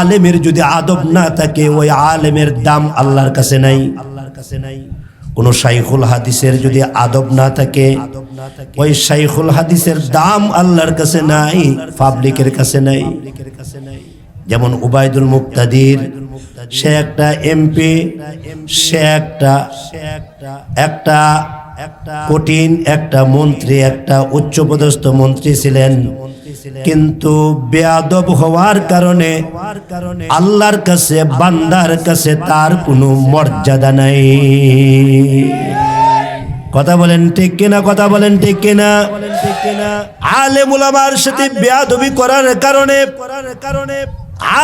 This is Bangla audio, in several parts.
আলেমের যদি আদব না থাকে, ওই আলেমের দাম আল্লাহর কাছে নাই। আল্লাহর কাছে নাই কোন শাইখুল হাদিসের যদি আদব না থাকে, ওই শাইখুল হাদিসের দাম আল্লাহর কাছে নাই, পাবলিকের কাছে নাই। যেমন উবাইদুল মুক্তাদির, সে একটা এমপি, সে একটা একটা একটা কঠিন, একটা মন্ত্রী, একটা উচ্চপদস্থ মন্ত্রী ছিলেন। কিন্তু বেয়াদব হওয়ার কারণে আল্লাহর কাছে বান্দার কাছে তার কোনো মর্যাদা নাই। কথা বলেন ঠিক কিনা কথা বলেন ঠিক কিনা? আলে মুলামার সাথে বেয়াদবি করার কারণে করার কারণে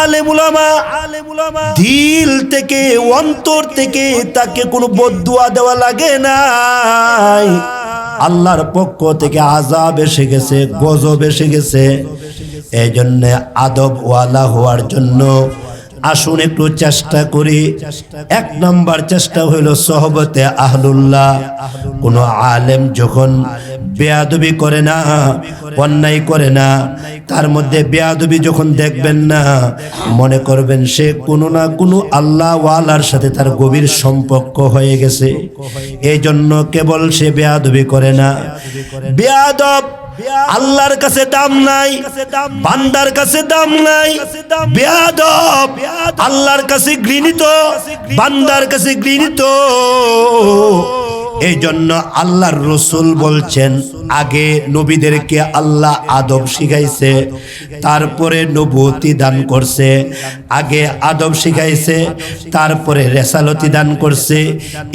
আলে মুলামা আলে মুলামা দিল থেকে অন্তর থেকে তাকে কোনো বদুয়া দেওয়া লাগে নাই। আল্লাহর পক্ষ থেকে আজাব এসে গেছে, গজব এসে গেছে। এই জন্যে আদব ওয়ালা হওয়ার জন্য আসুন একটু চেষ্টা করি। এক নাম্বার চেষ্টা হইল সহবতে আহলুল্লাহ। কোন আলেম যখন বেয়াদবি করে না, অন্যায় করে না, তার মধ্যে বেয়াদবি যখন দেখবেন না, মনে করবেন সে কোনো না কোনো আল্লাহ ওয়ালার সাথে তার গভীর সম্পর্ক হয়ে গেছে। এই জন্য কেবল সে বেয়াদবি করে না। বেয়াদব আল্লাহর কাছে দাম নাই, বান্দার কাছে দাম নাই, বেয়াদব, আল্লাহর কাছে ঘৃণিত, বান্দার কাছে ঘৃণিত। এই জন্য আল্লাহর রসুল বলছেন, আগে নবীদেরকে আল্লাহ আদব শিখাইছে, তারপরে নবতি দান করছে, আগে আদব শিখাইছে, তারপরে রেসালতি দান করছে।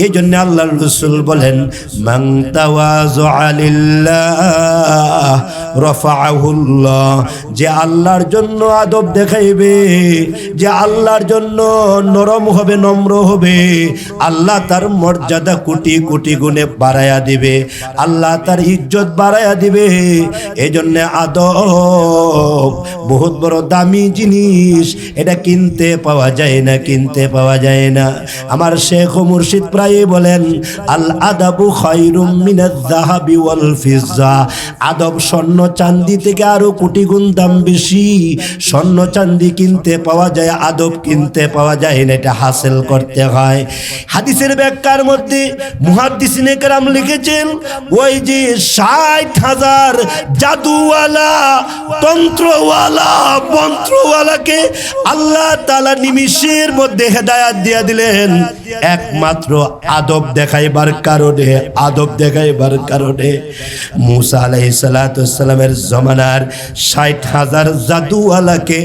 এই জন্য আল্লাহর রসুল বলেন যে আল্লাহর জন্য আদব দেখাইবে, যে আল্লাহর জন্য নরম হবে, নম্র হবে, আল্লাহ তার মর্যাদা কোটি কোটি গুণে বাড়াইয়া দিবে। আল্লাহ তার ইজ্জত বাড়াইয়া দিবে। এই জন্য আদব, বহুত বড় দামি জিনিস। এটা কিনতে পাওয়া যায় না, কিনতে পাওয়া যায় না। আমার শেখ মুর্শিদ প্রায় বলেন, আল আদাবু খায়রুম মিনাজ যাহাবি ওয়াল ফিজ্জা। আদব স্বর্ণ চান্দি থেকে আরও কোটি গুণ দাম বেশি। স্বর্ণ চান্দি কিনতে পাওয়া যায়, আদব কিনতে পাওয়া যায় না, এটা হাসিল করতে হয়। হাদিসের ব্যাখ্যার মধ্যে মুহাদ্দিসিনে কেরাম লিখেছেন, ওই যে ষাট হাজার জাদুওয়ালা, তন্ত্রওয়ালা, মন্ত্রওয়ালাকে আল্লাহ তালা নিমিষের মধ্যে হেদায়াত দিয়া দিলেন। একমাত্র আদব দেখাইবার কারণে, আদব দেখাইবার কারণে মুসা আলাই সালাতামের জমানার ষাট হাজার জাদুওয়ালাকে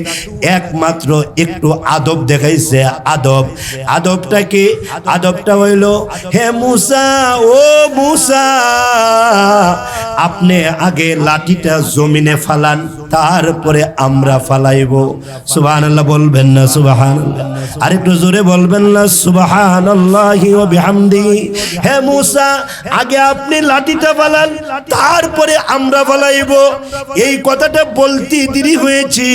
একমাত্র একটু আদব দেখাইছে, আদব। আদবটাকে আদবটা হইল, হে মুসা ও মুসা? আপনি আগে লাঠিটা জমিনে ফালান। তারপরে আমরা ফালাইব। সুবাহান আল্লাহ বলবেন না সুবাহান আর একটু জোরে বলবেন না সুবাহান হে মুসা, আগে আপনি লাঠিটা ফালান, তারপরে আমরা ফালাইব। এই কথাটা বলতে দেরি হয়েছি।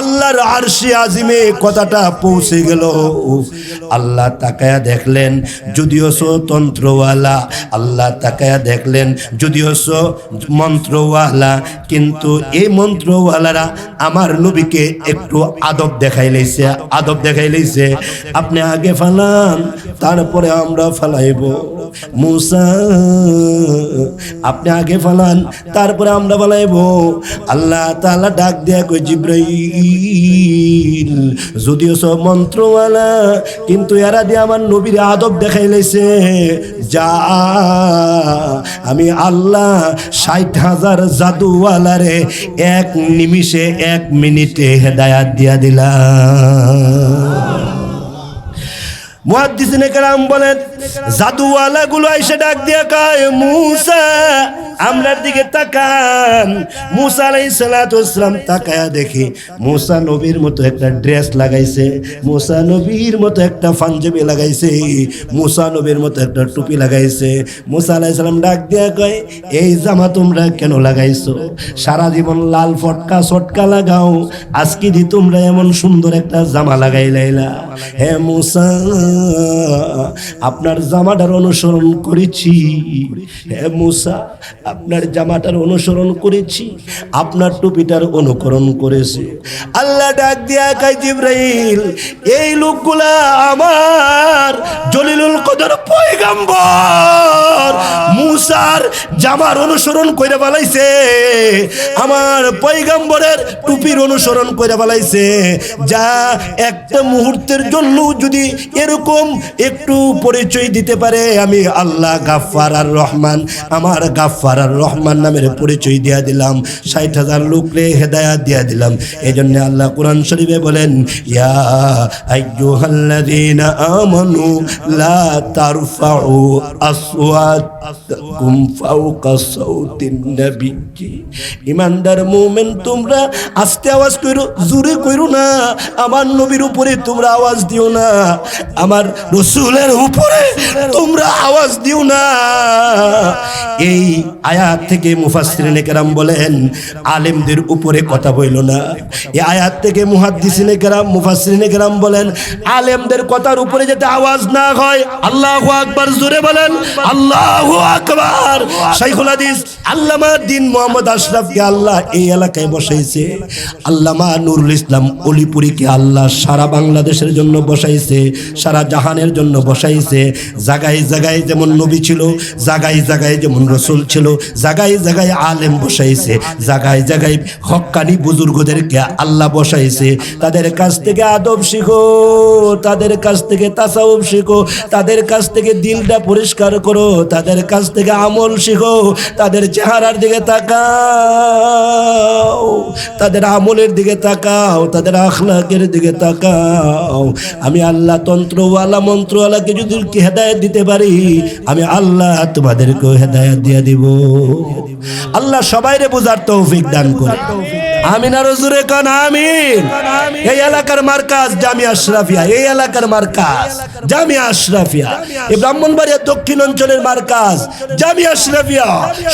আল্লাহর আরশে আজিমে কথাটা পৌঁছে গেল। আল্লাহ তাকায়া দেখলেন, যদিও তন্ত্রওয়ালা, আল্লাহ তাকায়া দেখলেন, যদিও মন্ত্রওয়ালা, কিন্তু এই মন্ত্রওয়ালারা আমার নবীকে একটু আদব দেখাই লইছে, আদব দেখাই লইছে। আপনি আগে ফালান, তারপরে আমরা ফালাইব। মুসা, আপনি আগে ফালান, তারপরে আমরা ফালাইব। আল্লাহ তালা ডাক দেয়া কই জিব্রাইল, যদিও সব মন্ত্রওয়ালা, কিন্তু এরা দিয়ে আমার নবীর আদব দেখাই লাইছে। যা, আমি আল্লাহ ষাট হাজার জাদুওয়ালারে এক নিমিষে, এক মিনিটে হেদায়াত দিয়া দিলাম। কেরাম বলেন জাদুওয়ালা গুলো এসে ডাক দিয়া কায় মুসা আমরার দিকে তাকান। মুসা আলাই সালাতাম তাকায়া দেখি মুসা নবীর মতো একটা ড্রেস লাগাইছে, মুসা নবীর মতো একটা পাঞ্জাবি লাগাইছে, মুসা নবীর মতো একটা টুপি লাগাইছে। মুসা আলাই সালাম ডাক দিয়া কয়, এই জামা তোমরা কেন লাগাইছো? সারা জীবন লাল ফটকা সটকা লাগাও, আজকে দি তোমরা এমন সুন্দর একটা জামা লাগাই লাইলা। হে মুসা, আপনার জামাটার অনুসরণ করেছি। হে মুসা আপনার জামাটার অনুসরণ করেছি, আপনার টুপিটার অনুকরণ করেছি। আল্লাহ ডাক দিয়া, কাই জিব্রাইল, এই লোকগুলা আমার জলিলুল কদর পয়গাম্বর, মুসার জামার অনুসরণ কইরা বালাইছে আমার পয়গাম্বরের টুপির অনুসরণ কইরা বালাইছে যা একটা মুহূর্তের জন্য যদি এরকম একটু পরিচয় দিতে পারে, আমি আল্লাহ গাফফার আর রহমান, আমার গাফফার আর রহমান নামের পরিচয় দিয়া দিলাম, ষাট হাজার লোকরে হেদায়াত দিয়া দিলাম। এই জন্য আল্লাহ কোরআন শরীফে বলেন, ইয়া আইয়ুহাল্লাযীনা আমানু লা তারফাউ আসওয়াতাকুম ফাওকা সাউতিন ইমানদার মুমিন, তোমরা আস্তে আওয়াজ কইরো, জোরে কইরো না। আমার নবীর উপরে তোমরা আওয়াজ দিও না। আমার রসুলের উপরে তোমরা আওয়াজ দিও না। এই আয়াত থেকে মুফাসসিরিনে কেরাম বলেন, আলেমদের উপরে কথা বইল না। এই আয়াত থেকে মুহাদ্দিসিনে কেরাম, মুফাসসিরিনে কেরাম বলেন, আলেমদের কথার উপরে যাতে আওয়াজ না হয়, আল্লাহু আকবার জোরে বলেন, আল্লাহু আকবার। শাইখুল হাদিস, আল্লামা দিন মোহাম্মদ আশরাফকে আল্লাহ এই এলাকায় বসাইছে। আল্লামা নুরুল ইসলাম অলিপুরীকে আল্লাহ সারা বাংলাদেশের জন্য বসাইছে, সারা জাহানের জন্য বসাইছে। জাগায় জাগায় যেমন নবী ছিল, জাগায় জাগায় যেমন রসুল ছিল, জাগায় জাগায় আলেম বসাইছে, জাগায় জাগায় হক্কানি বুজুর্গদেরকে আল্লাহ বসাইছে। তাদের কাছ থেকে আদব শিখো, তাদের কাছ থেকে তাসাউব শিখো, তাদের কাছ থেকে দিলটা পরিষ্কার করো, তাদের কাছ থেকে আমল শিখো, তাদের চেহারার দিকে তাকাও, তাদের আমলের দিকে তাকাও, তাদের আখলাকের দিকে তাকাও। আমি আল্লাহ তন্ত্রওয়ালা, মন্ত্রওয়ালাকে যদি হেদায়ত দিতে পারি, আমি আল্লাহ তোমাদেরকেও হেদায়ত দিয়ে দিব। আল্লাহ সবাইরে বোঝার তৌফিক দান করে আমিন আরও জুড়ে কান আমিন। এই এলাকার মার্কাজ জামিয়া আশরাফিয়া, এই এলাকার মার্কাজ জামিয়া আশরাফিয়া। এই ব্রাহ্মণবাড়িয়া দক্ষিণ অঞ্চলের মার্কাজ জামিয়া আশরাফিয়া।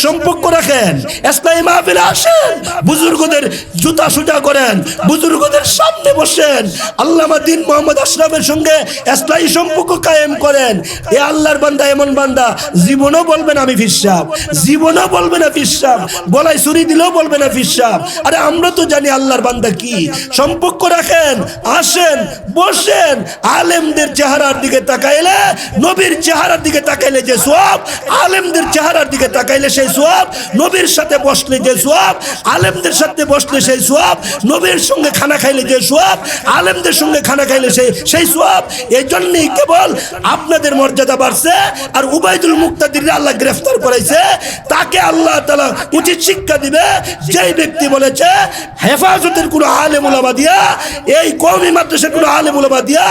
সম্পর্ক রাখেন, ইসলামী মাহফিলে আসেন, বুজুর্গদের জুতা সুজা করেন, বুজুর্গদের সামনে বসেন। আল্লামা দিন মোহাম্মদ আশরাফের সঙ্গে ইসলামী সম্পর্ক কায়েম করেন। এ আল্লাহর বান্দা, এমন বান্দা, জীবনও বলবেন আমি ফিসাব জীবনও বলবে না ফিসাব গলায় ছুরি দিলেও বলবে না ফিসাব আরে আমরা তো জানি আল্লাহর বান্দা কি। সম্পর্ক রাখেন আসেন বসেন। আলেমদের চেহারার দিকে তাকাইলে নবীর চেহারার দিকে তাকাইলে যে সোয়াব আলেমদের চেহারার দিকে তাকাইলে সেই সোয়াব নবীর সাথে বসলে যে সোয়াব আলেমদের সাথে বসলে সেই সোয়াব নবীর সঙ্গে খানা খাইলে যে সোয়াব আলেমদের সঙ্গে খানা খাইলে সেই সেই সোয়াব। এই জন্যই কেবল আপনাদের মর্যাদা বাড়ছে আর উবাইদুল মুক্তাদির আল্লাহ গ্রেফতার করাইছে। তাকে আল্লাহ তালা উচিত শিক্ষা দিবে। যেই ব্যক্তি বলেছে হেফাজতের কোনো আলেম উলামা দিয়া এই কৌমি মাদ্রাসার কোনো আলেম উলামা দিয়া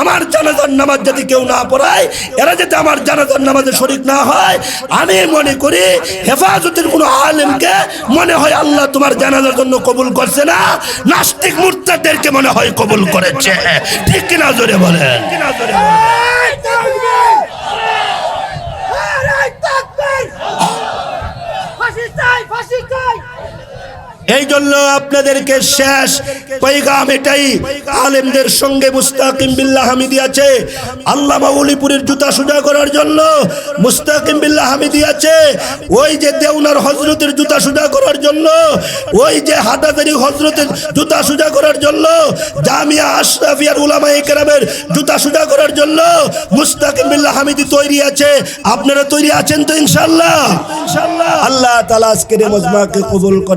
আমার জানাজার নামাজ যদি কেউ না পড়ায় এরা যাতে আমার জানাজার নামাজে শরিক না হয় আমি মনে করি হেফাজতের কোনো আলেমকে মনে হয় আল্লাহ তোমার জানাজার জন্য কবুল করছে না নাস্তিক মুর্তাদেরকে মনে হয় কবুল করেছে। ঠিক কিনা জোরে বলেন? ফাঁসি এই জন্য আপনাদেরকে শেষ পৈগাম এটাই আলেমদের সঙ্গে মুস্তাকিম বিল্লাহ হামিদি আছে। আল্লাহ মাউলিপুরের জুতা সোজা করার জন্য মুস্তাকিম বিল্লাহ হামিদি আছে। ওই যে দেওনার হজরতের জুতা সোজা করার জন্য ওই যে হাটাদারি হজরতের জুতা সোজা করার জন্য জামিয়া আশরাফিয়ার উলামা একরামের জুতা সোজা করার জন্য মুস্তাকিম বিল্লাহ হামিদি তৈরি আছে। আপনারা তৈরি আছেন তো ইনশাল্লাহ ইনশাল্লাহ আল্লাহ তালা আজকের মজমাকে কবুল করে